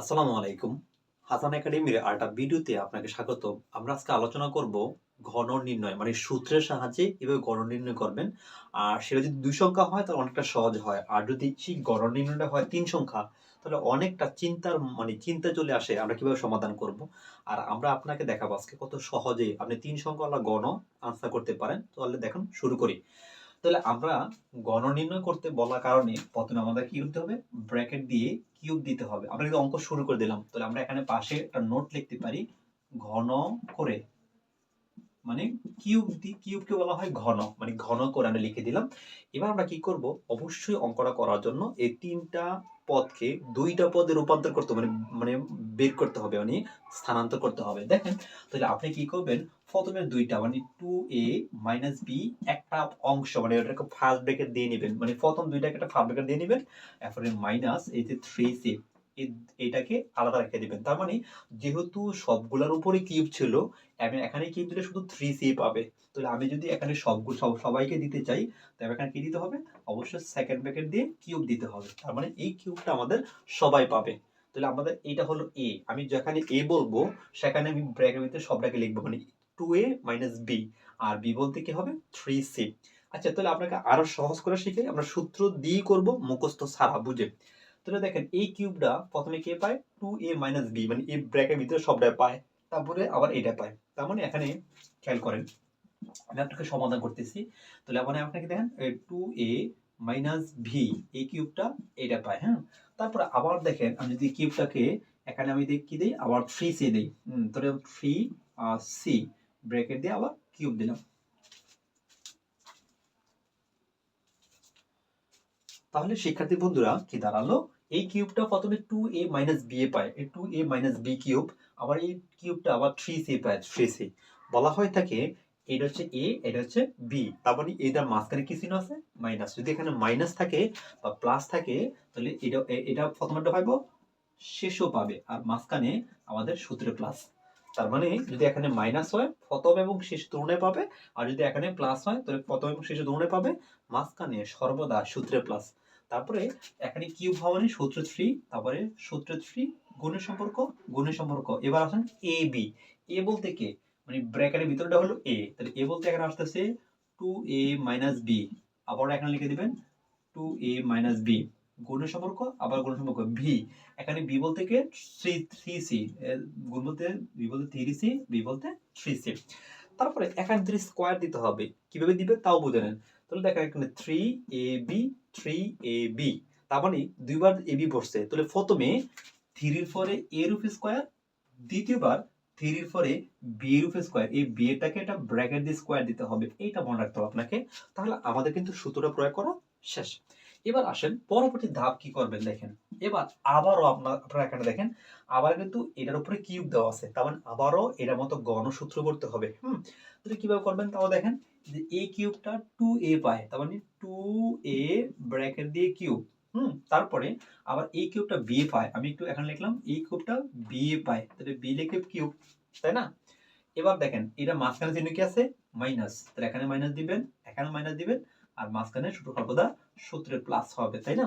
আসসালামু আলাইকুম। হাসান একাডেমির আরেকটা ভিডিওতে আপনাকে স্বাগত আমরা আজকে আলোচনা করব ঘন নির্ণয় মানে সূত্রের সাহায্যে এভাবে গণ নির্ণয় করবেন। আর সেটা যদি দুই সংখ্যা হয়, তাহলে অনেকটা সহজ হয়। আর যদি গণ নির্ণয়টা হয় তিন সংখ্যা, তাহলে অনেকটা চিন্তার মানে চিন্তা চলে আসে আমরা কীভাবে সমাধান করব। আর আমরা আপনাকে দেখাবো আজকে কত সহজে আপনি তিন সংখ্যাওয়ালা গণ আনসার করতে পারেন। তাহলে দেখুন, শুরু করি। তাহলে আমরা গণ নির্ণয় করতে বলার কারণে প্রথমে আমাদের কি করতে হবে? ব্র্যাকেট দিয়ে কিউব দিতে হবে। আমরা যদি অঙ্ক শুরু করে দিলাম, তাহলে আমরা এখানে পাশে একটা নোট লিখতে পারি, ঘন করে মানে কিউব দি, কিউবকে বলা হয় ঘন মানে ঘন করে আমরা লিখে দিলাম। এবার আমরা কি করব? অবশ্যই অঙ্কটা করার জন্য এই তিনটা পদকে দুইটা পদে রূপান্তর করতে মানে মানে বের করতে হবে মানে স্থানান্তর করতে হবে। দেখেন, তাহলে আপনি কি করবেন? প্রথমে দুইটা মানে টু এ মাইনাস বি একটা অংশ মানে ওটাকে ফার্স্ট ব্রেকেট দিয়ে নেবেন। মানে প্রথম দুইটাকে একটা ফার্স্ট ব্রেকেট দিয়ে নেবেন, এরপরে মাইনাস এই যে থ্রি সি এটাকে আলাদা রেখে দিবেন। তার মানে যেহেতু সবগুলোর উপরে কিউব ছিল, আমি এখানে কিউব দিলে শুধু থ্রি সি পাবে। তাহলে আমি যদি এখানে সবগুলো, সব, সবাইকে দিতে চাই তবে এখানে কি দিতে হবে? অবশ্যই সেকেন্ড ব্রেকেট দিয়ে কিউব দিতে হবে। তার মানে এই কিউবটা আমাদের সবাই পাবে। তাহলে আমাদের এটা হলো এ আমি যেখানে এ বলব, সেখানে আমি ব্র্যাকেটের ভিতরে সবটাকে লিখব। মানে টু এ মাইনাস বি আর বি বলতে কি হবে? থ্রি সি আচ্ছা তাহলে আপনাকে আরও সহজ করে শিখাই আমরা সূত্র দিয়ে করব, মুখস্থ সারা বুঝে। তাহলে দেখেন এই কিউবটা প্রথমে কে পায়? টু এ মাইনাস বি মানে এই ব্র্যাকের ভিতরে সবটা পায়। তারপরে আবার এটা পায়। তার মানে এখানে খেয়াল করেন, আমি আপনাকে সমাধান করতেছি। তাহলে মানে আপনাকে দেখেন টু এ মাইনাস ভি এই কিউবটা এটা পায় হ্যাঁ? তারপরে আবার দেখেন, আমি যদি কিউবটাকে এখানে আমি কি দিই? আবার থ্রি সি দিই। হুম, তাহলে থ্রি সি ব্র্যাকেট দিয়ে আবার কিউব দিলাম। তাহলে শিক্ষার্থী বন্ধুরা কি দাঁড়াল? এই কিউবটা প্রথমে two A minus B A পায়। Two A minus B cube আবার এই কিউবটা আবার থ্রি সি পায় থ্রি সি বলা হয় থাকে এটা হচ্ছে এ এটা হচ্ছে বি তার মানে এটার মাঝখানে কি চিহ্ন আছে? মাইনাস যদি এখানে মাইনাস থাকে বা প্লাস থাকে, তাহলে এটা এটা প্রথমটা পাইবো, শেষও পাবে। আর মাঝখানে আমাদের সূত্রে প্লাস তার মানে যদি এখানে মাইনাস হয়, প্রথম এবং শেষ তুলনায় পাবে। আর যদি এখানে প্লাস হয়, তাহলে প্রথম এবং শেষ তুলনায় পাবে। মাঝখানে সর্বদা সূত্রে প্লাস তারপরে এখানে কিউব মানে সূত্র থ্রি তারপরে সূত্র থ্রি গুণের সম্পর্ক গুণের সম্পর্ক। এবার আসেন এ বি এ বলতে কে? মানে ব্র্যাকেটের ভিতরটা হলো এ তাহলে এ বলতে এখানে আসতেছে টু এ মাইনাস বি আবার এখানে লিখে দিবেন টু এ মাইনাস বি গুণের সম্পর্ক আবার গুণের সম্পর্ক ভি এখানে বি বলতে কে? থ্রি থ্রি সি গুণ বলতে বি বলতে থ্রি সি বি বলতে থ্রি সি তারপরে এখানে থ্রি স্কোয়ার দিতে হবে, কীভাবে দিবে? তাও বুঝে নেন। তাহলে দেখেন এখানে three A B three A B তার মানে দুইবার এ বি বসছে। তাহলে প্রথমে থ্রির পরে এ রুফ স্কোয়ার দ্বিতীয়বার থ্রির পরে বি রুফ স্কোয়ার এই বি এটাকে একটা ব্র্যাকেট দিয়ে স্কোয়ার দিতে হবে। এইটা মনে রাখতে হবে আপনাকে। তাহলে আমাদের কিন্তু সূত্রটা প্রয়োগ করা শেষ। এবার আসেন, পরবর্তী ধাপ কি করবেন দেখেন। এবার আবারও আপনার, আপনারা এখানে দেখেন, আবার কিন্তু এটার উপরে কিউব দেওয়া আছে। তার মানে আবারও এটার মতো গণসূত্র করতে হবে, হুম? তাহলে কীভাবে করবেন? তাও দেখেন, যে এই কিউবটা টু এ পায়, তার মানে টু এ ব্র্যাকেট দিয়ে কিউব, হুম? তারপরে আবার এই কিউবটা বি পায়। আমি একটু এখানে লিখলাম, এই কিউবটা বি পায়, তাহলে বি লিখে কিউব, তাই না? এবার দেখেন এটা মাঝখানে চিহ্ন কি আছে? মাইনাস তাহলে এখানে মাইনাস দিবেন, এখানে মাইনাস দিবেন, আর মাঝখানে শুধু সর্বদা সূত্রে প্লাস হবে, তাই না?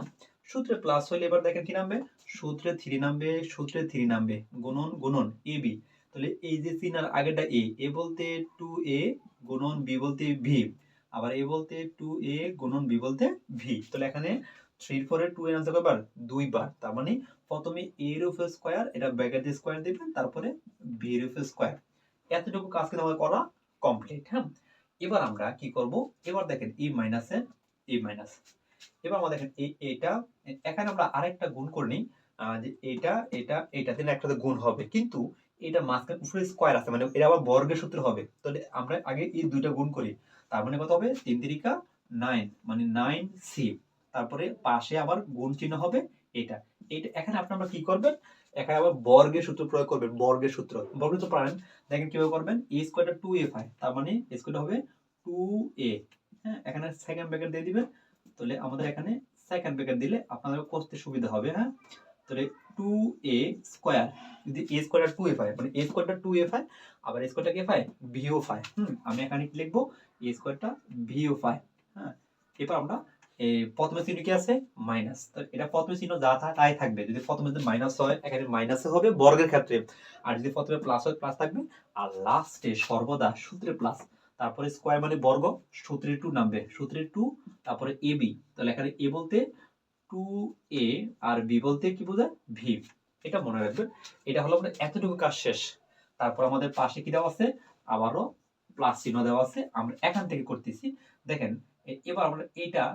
সূত্রে প্লাস হলে এবার দেখেন কি নামবে? সূত্রে থ্রি নামবে, সূত্রে থ্রি নামবে, গুণন গুণন এ বি তাহলে এই যে চিহ্নার আগেটা এ এ বলতে টু এ গুণন বি বলতে ভি আবার এ বলতে টু এ গুণন বি বলতে ভি তাহলে এখানে থ্রির পরে টু এর আনসার কয়বার? দুইবার। তার মানে প্রথমে এ এর উপর স্কোয়ার এটা ব্র্যাকেট দিয়ে স্কোয়ার দিবেন, তারপরে বি এর উপর স্কোয়ার এতটুকু কাজ কিন্তু আমাদের করা কমপ্লিট হ্যাঁ? এবার আমরা কি করব? এবার দেখেন ই মাইনাসে ই মাইনাস এবার আমরা দেখেন এটা, এখানে আমরা আরেকটা গুণ করে নিই যে এটা এটা এটা, দিলে একটাতে গুণ হবে। কিন্তু এটা মাঝখানে উপরে স্কোয়ার আছে মানে এটা আবার বর্গের সূত্র হবে। তাহলে আমরা আগে এই দুইটা গুণ করি। তার মানে কত হবে? তিন তিরিকা নাইন মানে নাইন সি তারপরে পাশে আবার গুণ চিহ্ন হবে এটা। এটা, এখানে আপনি আমরা কি করবেন? এখানে আবার বর্গের সূত্র প্রয়োগ করবেন, বর্গের সূত্র। বর্গের সূত্র পারেন। দেখেন কীভাবে করবেন? এ স্কোয়ারটা টু এ ফাই তার মানে স্কোয়ারটা হবে টু এ হ্যাঁ এখানে সেকেন্ড ব্র্যাকেট দিয়ে দিবেন। তাহলে আমাদের এখানে সেকেন্ড ব্র্যাকেট দিলে আপনাদের করতে সুবিধা হবে হ্যাঁ? তাহলে টু এ স্কোয়ার যদি এ স্কোয়ারটা টু এ ফাই মানে এ স্কোয়ারটা টু এ ফাই আবার এ স্কোয়ারটা কে ফাই ভিও ফাই হুম? আমি এখানে কি লিখব? এ স্কোয়ারটা ভিও ফাই হ্যাঁ? এবার আমরা প্রথমে চিহ্ন কি আছে? মাইনাস এটা প্রথমে চিহ্ন যা থা- তাই থাকবে। যদি প্রথমে যদি মাইনাস হয়, এখানে মাইনাসে হবে বর্গের ক্ষেত্রে। আর যদি প্রথমে প্লাস হয় প্লাস থাকবে। আর লাস্টে সর্বদা সূত্রে প্লাস তারপরে স্কোয়ার মানে বর্গ সূত্রে টু নামবে। সূত্রে টু তারপরে এ বি তাহলে এখানে এ বলতে টু এ আর বি বলতে কি বোঝায়? ভি এটা মনে রাখবেন এটা হলো আমাদের এতটুকু কাজ শেষ। তারপর আমাদের পাশে কি দেওয়া আছে? আবারও প্লাস চিহ্ন দেওয়া আছে। আমরা এখান থেকে করতেছি। দেখেন এবার আমরা এটা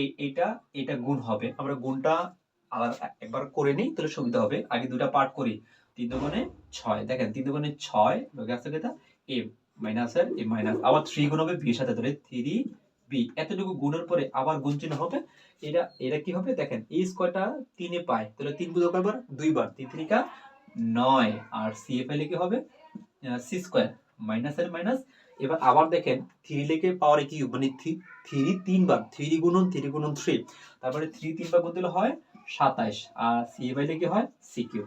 এই এটা এটা গুণ হবে। আমরা গুণটা আলাদা একবার করে নিই, তাহলে সুবিধা হবে। আগে দুটা পার্ট করি। তিন দুগুণে ছয়। দেখেন, তিন দুগুণে ছয় লগে আছে কেটা এ মাইনাসের এ মাইনাস, আবার থ্রি গুণ হবে বি সাথে ধরে থ্রি বি এতটুকু গুণের পরে আবার গুণ চিহ্ন হবে, এটা এটা কি হবে? দেখেন এই স্কোয়ারটা তিনে পায়, তাহলে তিন বুঝো কয়বার দুইবার তিন তিরিকা নয়। আর সি এ পাইলে কি হবে? সি স্কোয়ার মাইনাস এর মাইনাস। এবার আবার দেখেন থ্রি লেখে পাওয়ার কি? মানে থ্রি তিনবার থ্রি গুণন থ্রি গুণন থ্রি তারপরে থ্রি তিনবার গুণ দিলে হয় সাতাইশ, আর সি পাইলে কি হয়? সি কিউ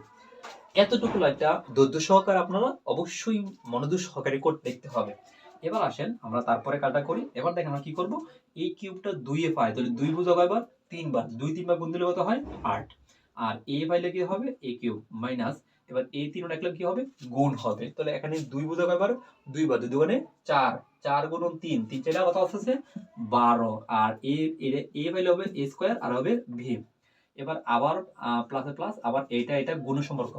এতটুকু একটা দৈর্ঘ্য সহকারে আপনারা অবশ্যই মনোযোগ সহকারে করতে দেখতে হবে। এবার আসেন, আমরা তারপরে কাটা করি। এবার দেখেন আমরা কি করব? এই কিউবটা দুইয়ে পাই তাহলে দুই বুঝো কয়বার তিনবার। দুই তিনবার গুণ দিলে কত হয়? আট। আর এ পাইলে কি হবে? এ কিউব মাইনাস এবার এই তিন রাখলে কি হবে? গুণ হবে। তাহলে এখানে দুই বুঝো কয়বার দুইবার। দুই দুগুণে চার চার গুণ তিন তিন চারটা কত আসছে বারো। আর এ, এ- এ পাইলে হবে এ স্কোয়ার আর হবে ভি এবার আবার প্লাসে প্লাস আবার এটা এটা গুণ সম্পর্ক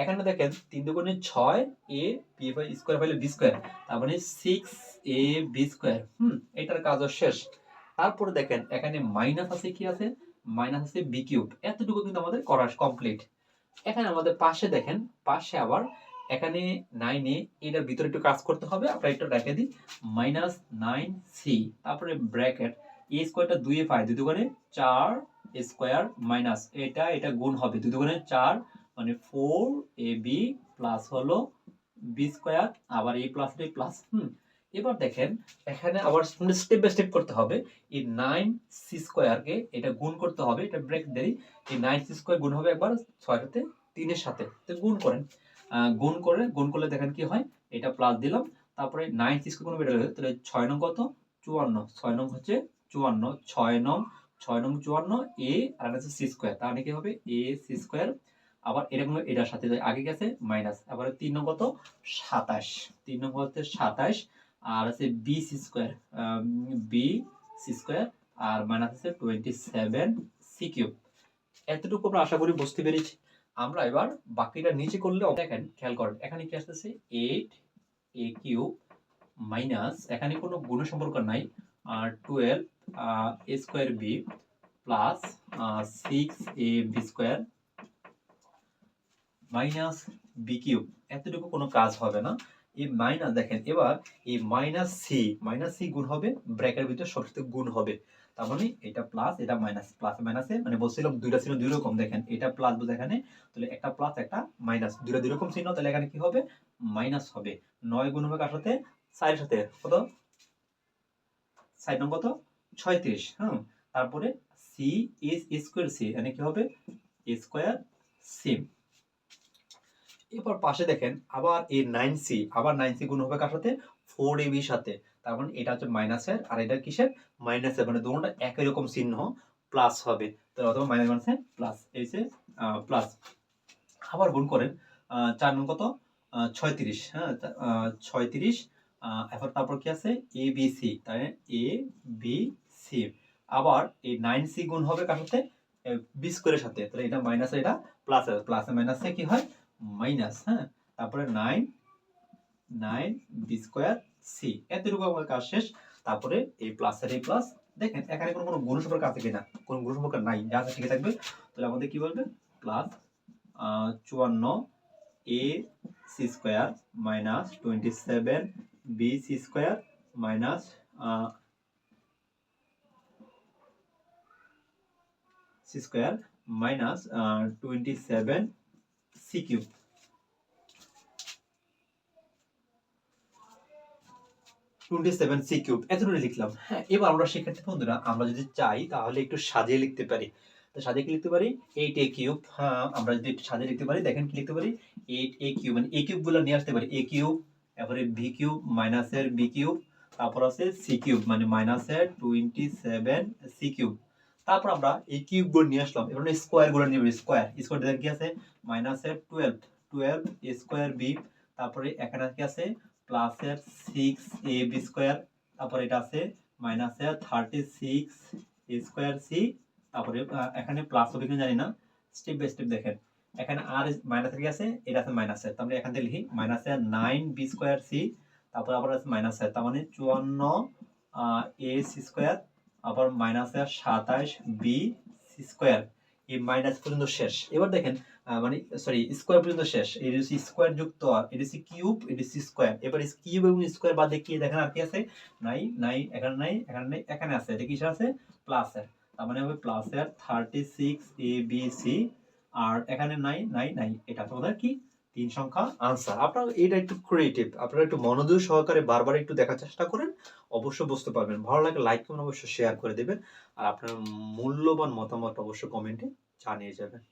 এখানে দেখেন, তিন দুগুণে ছয় এ বি বাই স্কোয়ার পাইলে বি স্কোয়ার তার মানে সিক্স এ বি স্কোয়ার হুম, এটার কাজও শেষ। তারপরে দেখেন, এখানে মাইনাস আছে কি আছে? মাইনাস আছে বি কিউব এতটুকু কিন্তু আমাদের করা কমপ্লিট এখানে আমাদের পাশে দেখেন, পাশে আবার এখানে নাইনে এটার ভিতরে একটু কাজ করতে হবে, আমরা একটু রেখে দিই। মাইনাস নাইন সি তারপরে ব্র্যাকেট এ স্কোয়ারটা দুইয়ে পাই, দুই দুগুণে চার স্কোয়ার মাইনাস এটা এটা গুণ হবে দুই দুগুণে চার মানে ফোর এ বি প্লাস হলো বি স্কোয়ার আবার এ প্লাস এ প্লাস হুম। এবার দেখেন, এখানে আবার স্টেপ বাই স্টেপ করতে হবে। এই নাইন সি স্কোয়ারকে এটা গুণ করতে হবে, এটা ব্রেক দেরি এই নাইন সি স্কোয়ার গুণ হবে একবার সাথে তিনের সাথে। তো গুণ করেন। গুণ করে, গুণ করলে দেখেন কি হয়? এটা প্লাস দিলাম। তারপরে নাইন সি স্কোয়ার গুণ বেড়ে তাহলে ছয় নং কত? চুয়ান্ন। ছয় নং হচ্ছে চুয়ান্ন। ছয় নং ছয় নং চুয়ান্ন এ, আর একটা হচ্ছে সি স্কোয়ার। তাহলে কি হবে? A, C square. আবার এরকম এটার সাথে আগে গেছে, মাইনাস। আবার তিন নং কত? সাতাশ। তিন নং হচ্ছে? সাতাশ। আর আছে B C square B C square আর মাইনাস আছে টোয়েন্টি সেভেন সি কিউব এতটুকু আমরা আশা করি বুঝতে পেরেছি। আমরা এবার বাকিটা নিচে করলে দেখেন, খেয়াল করেন, এখানে কি আসতেছে? এইট এ কিউব মাইনাস এখানে কোনো গুণ সম্পর্ক নাই। আর twelve A square B plus six A B square minus B cube এতটুকু কোনো কাজ হবে না। এই মাইনাস দেখেন, এবার এই মাইনাস সি মাইনাস সি গুণ হবে ব্র্যাকের ভিতরে সবসাথে গুণ হবে। তার মানে এটা প্লাস এটা মাইনাস প্লাস মাইনাসে মানে বলছিলাম দুইটা ছিল দুই রকম, দেখেন, এটা প্লাস বোঝা এখানে, তাহলে একটা প্লাস একটা মাইনাস দুইটা দুই রকম চিহ্ন, তাহলে এখানে কি হবে? মাইনাস হবে। নয় গুণ হবে কার সাথে? চারের সাথে। কত? সাইড নং কত? ছয়ত্রিশ হ্যাঁ তারপরে সি এস স্কোয়ার সি এখানে কি হবে? স্কোয়ার সি এরপর পাশে দেখেন, আবার এই নাইন সি আবার নাইন সি গুণ হবে কার সাথে? ফোর এ বির সাথে। তার মানে এটা হচ্ছে মাইনাসের আর এটা কিসের? মাইনাসের মানে দুটোটা একই রকম চিহ্ন প্লাস হবে। তো অথবা মাইনাস মাইনাসে প্লাস এই যে প্লাস আবার গুণ করেন চার নং কত? ছয়ত্রিশ হ্যাঁ? ছয়ত্রিশ এরপর তারপর কি আছে? A B C A B C আবার এই নাইন সি গুণ হবে কার সাথে? বি স্কোয়ারের সাথে। তাহলে এটা মাইনাস এটা প্লাস প্লাস মাইনাসে কি হয়? মাইনাস হ্যাঁ? তারপরে nine nine B square C এতটুকু আমার কাজ শেষ। তারপরে এই প্লাসের এই প্লাস দেখেন, এখানে কোনো কোনো গুণ সম্পর্ক আছে কিনা? কোনো গুণ সম্পর্ক নাই, যা আছে থাকবে। তাহলে আমাদের কি বলবে? প্লাস চুয়ান্ন A C square minus twenty seven B C square minus C square minus twenty seven C cube twenty seven C cube এতটুকু লিখলাম। হ্যাঁ এবার আমরা শিক্ষার্থী বন্ধুরা, আমরা যদি চাই তাহলে একটু সাজিয়ে লিখতে পারি। তো সাজিয়ে কি লিখতে পারি? এইট এ কিউব আমরা যদি একটু সাজিয়ে লিখতে পারি, দেখেন কি লিখতে পারি? এইট এ কিউব মানে এ কিউবগুলো নিয়ে আসতে পারি। এ কিউব তারপরে বি কিউব মাইনাসের বি কিউব তারপর আছে সি কিউব মানে মাইনাসের টোয়েন্টি সেভেন সি কিউব তারপর আমরা এই কিউবগুলো নিয়ে আসলাম। এবার স্কোয়ারগুলো নিয়ে স্কোয়ার স্কোয়ার কি আছে? মাইনাসের টুয়েলভ টুয়েলভ স্কোয়ার বি তারপরে এখানে কি আছে? প্লাসের সিক্স এ বি স্কোয়ার তারপরে এটা আছে মাইনাসের থার্টি সিক্স স্কোয়ার সি তারপরে এখানে প্লাস হবে কিনা জানি না। স্টেপ বাই স্টেপ দেখেন। এখানে আর মাইনাস কি আছে? এটা আছে মাইনাসের তার মানে এখান থেকে লিখি মাইনাসের নাইন বি স্কোয়ার সি তারপর আবার আছে মাইনাসের তার মানে চুয়ান্ন এ সি স্কোয়ার আবার মাইনাসের সাতাইশ বি স্কোয়ার এই মাইনাস পর্যন্ত শেষ। এবার দেখেন মানে সরি স্কোয়ার পর্যন্ত শেষ। এটি স্কোয়ার যুক্ত আর কিউব হচ্ছে স্কোয়ার এবার কিউব এবং স্কোয়ার বাদে কি দেখেন আর কি আছে? নাই নাই, এখানে নাই এখানে নাই, এখানে আছে। এটা কিসের আছে? প্লাসের তার মানে হবে প্লাসের thirty six A B C আর এখানে নাই নাই নাই। এটা তোমাদের কি তিন সংখ্যা আনসার আপনারা এটা একটু ক্রিয়েটিভ আপনারা একটু মনোযোগ সহকারে বারবার একটু দেখার চেষ্টা করেন, অবশ্যই বুঝতে পারবেন। ভালো লাগে লাইক করুন, অবশ্যই শেয়ার করে দেবেন, আর আপনার মূল্যবান মতামত অবশ্যই কমেন্টে জানিয়ে যাবেন।